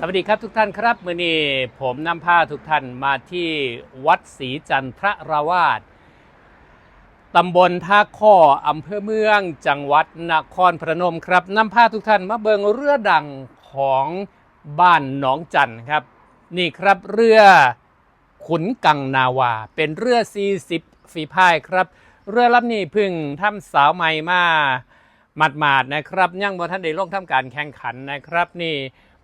สวัสดีครับทุกท่านครับมื่อนี้ผมนำพาทุกท่านมาที่วัดศรีจันทรราวาสตำบลท่าข้ออำเภอเมืองจังหวัดนครพนมครับนำพาทุกท่านมาเบิงเรือดังของบ้านหนองจันครับ นี่ครับเรือขุนกังนาวา เป็นเรือ 40 ฝีพายครับ เรือลำนี้พึ่งทำสาวใหม่มาหมาดๆนะครับ ยังบ่ท่านได้ลงทำการแข่งขันนะครับนี่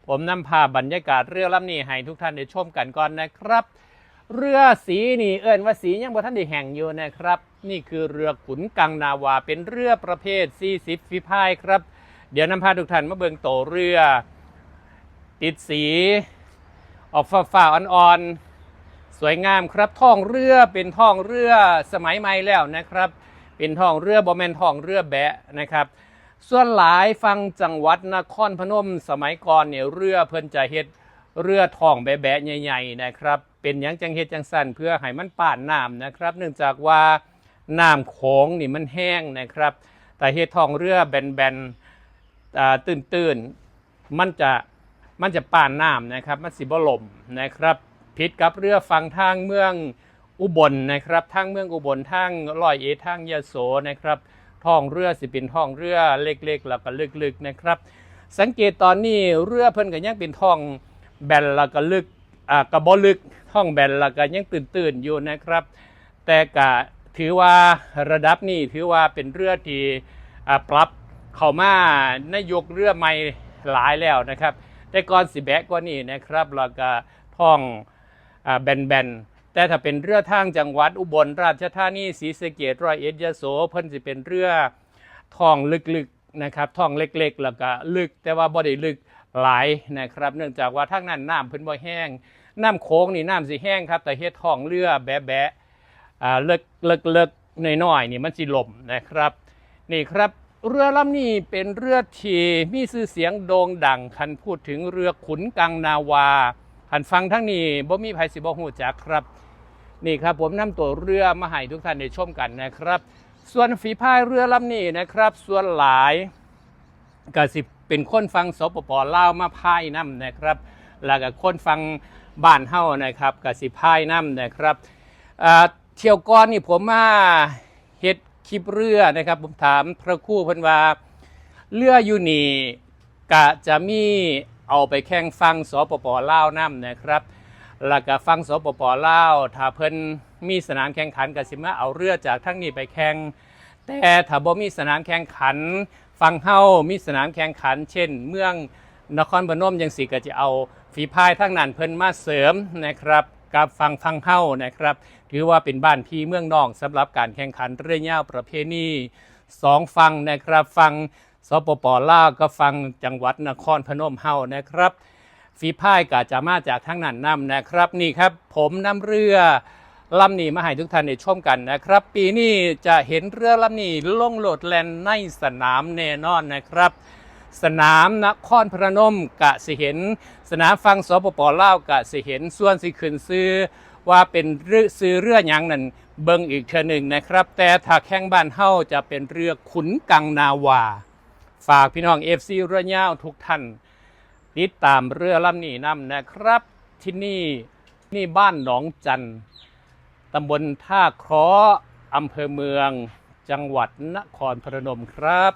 ผมนำพาบรรยากาศเรือลำนี้ให้ทุกท่านได้ชมกันก่อนนะครับ เรือสีนี่เอิ้นว่าสียังบ่ท่านได้แห่งอยู่นะครับ นี่คือเรือขุนกังนาวาเป็นเรือประเภท 40 ฝีพายครับ เดี๋ยวนำพาทุกท่านมาเบิ่งโตเรือ ติดสี ออกฟ้าๆอ่อนๆสวยงามครับท่องเรือเป็นท่องเรือสมัยใหม่แล้วนะครับ เป็นท่องเรือบอแมนท่องเรือแบะนะครับ ส่วนหลายฟังจังหวัดนครพนมสมัยก่อนเนี่ยเรือเพิ่นจะเฮ็ดเรือทองแบะๆใหญ่ๆนะครับ เป็นยังจังเฮ็ดจังสั้นเพื่อให้มันป่านน้ำนะครับ เนื่องจากว่าน้ำโขงนี่มันแห้งนะครับ แต่เฮ็ดทองเรือแบนๆตื้นๆมันจะมันจะป่านน้ำนะครับ มันสิบลมนะครับผิดกับเรือฝั่งทางเมืองอุบลนะครับทางเมืองอุบลทางร้อยเอทางยะโสนะครับ ท้องเรือสิเป็นท้องเรือเล็กๆ แล้วก็ลึกๆนะครับ สังเกตตอนนี้เรือเพิ่นก็ยังเป็นท้องแบนแล้วก็ลึกอ่ากระบอลึกท้องแบนแล้วก็ยังตื่นๆอยู่นะครับ แต่ก็ถือว่าระดับนี้ถือว่าเป็นเรือที่อ่าปรับเข้ามาในยกเรือใหม่หลายแล้วนะครับ แต่ก่อนสิแบกกว่านี้นะครับแล้วก็ท้องอ่าแบนๆ แต่ถ้าเป็นเรือทางจังหวัดอุบลราชธานีศรีสะเกษร้อยเอ็ดยโสเพิ่นสิเป็นเรือท่องลึกๆนะครับท่องเล็กๆ แล้วก็ลึก แต่ว่าบ่ได้ลึกหลายนะครับ เนื่องจากว่าทางนั้นน้ำเพิ่นบ่แห้งน้ำโค้งนี่น้ำสิแห้งครับ แต่เฮ็ดท่องเรือแบะๆอ่าเลิกเลิกเลิกน้อยๆนี่มันสิล่มนะครับนี่ครับเรือลำนี้เป็นเรือที่มีชื่อเสียงโด่งดังคันพูดถึงเรือขุนกังนาวาันฟังทั้งนี้บ่มีไผสิบ่ฮู้จักครับ นี่ครับผมนำตัวเรือมาให้ทุกท่านได้ชมกันนะครับ ส่วนฝีพายเรือลำนี้นะครับ ส่วนหลายก็สิเป็นคนฟังสปปลาวมาพายน้ำนะครับ แล้วก็คนฟังบ้านเฮานะครับก็สิพายน้ำนะครับเที่ยวก่อนนี่ผมมาเฮ็ดคลิปเรือนะครับ ผมถามพระครู่เพิ่นว่าเรืออยู่นี่กะจะมี เอาไปแข่งฟังสปปลาวน้ำนะครับแล้วก็ฟังสปปลาวถ้าเพิ่นมีสนามแข่งขันก็สิมาเอาเรือจากทั้งนี้ไปแข่งแต่ถ้าบ่มีสนามแข่งขัน ฟังเฮามีสนามแข่งขัน เช่น เมืองนครพนมยังสิก็จะเอาฝีพายทั้งนั้นเพิ่นมาเสริมนะครับกับฟังฟังเฮ้านะครับ ถือว่าเป็นบ้านพี่เมืองน้องสำหรับการแข่งขันเรือยาวประเพณีสองฟังนะครับฟัง สปปลาวก็ฟังจังหวัดนครพนมเฮานะครับ ฝีพายก็จะมาจากทั้งนั้นนำนะครับ นี่ครับ ผมนำเรือลำนี้มาให้ทุกท่านได้ชมกันนะครับ ปีนี้จะเห็นเรือลำนี้ลงโหลดแลนในสนามแน่นอนนะครับ สนามนครพนมกะสิเห็น สนามฟังสปปลาวกะสิเห็นส่วนสิขึ้นซื้อว่าเป็นเรือซื้อเรือหยังนั่นเบิ่งอีกเทอหนึ่งนะครับ แต่ถ้าแข่งบ้านเฮาจะเป็นเรือขุนกังนาวา ฝากพี่น้องเอฟซีเรือยาวทุกท่านติดตามเรือลำนี้นำนะครับ ที่นี่นี่บ้านหนองจันทร์ตำบลท่าเคราะห์อำเภอเมือง จังหวัดนครพนมครับ